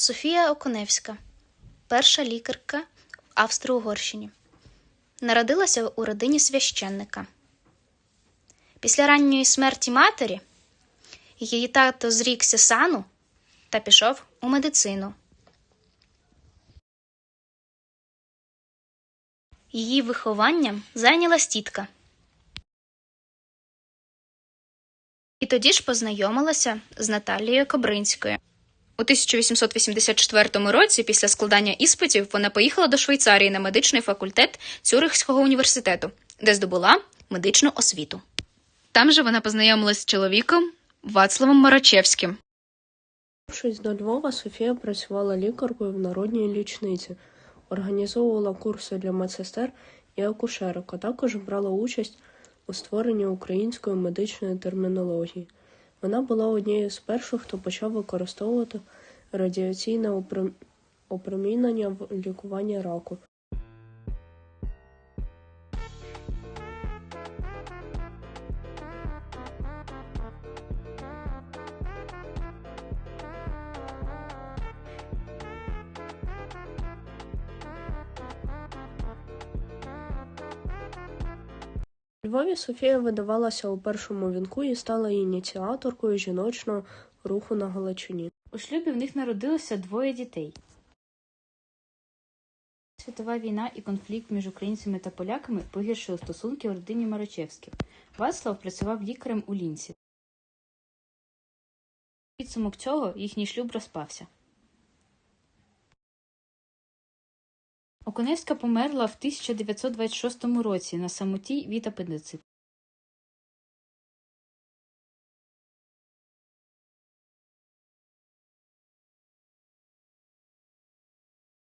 Софія Окуневська, перша лікарка в Австро-Угорщині. Народилася у родині священника. Після ранньої смерті матері її тато зрікся сану та пішов у медицину. Її вихованням зайнялась тітка. І тоді ж познайомилася з Наталією Кобринською. У 1884 році, після складання іспитів, вона поїхала до Швейцарії на медичний факультет Цюрихського університету, де здобула медичну освіту. Там же вона познайомилась з чоловіком Вацлавом Марачевським. Повернувшись до Львова, Софія працювала лікаркою в народній лічниці, організовувала курси для медсестер і акушерок, а також брала участь у створенні української медичної термінології. Вона була однією з перших, хто почав використовувати радіаційне опромінення в лікуванні раку. Львові Софія видавалася у першому вінку і стала ініціаторкою жіночного руху на Галичині. У шлюбі в них народилося двоє дітей. Світова війна і конфлікт між українцями та поляками погіршили стосунки у родині Марачевських. Вацлав працював лікарем у Лінці. Підсумок цього їхній шлюб розпався. Окуневська померла в 1926 році на самоті від апендициту.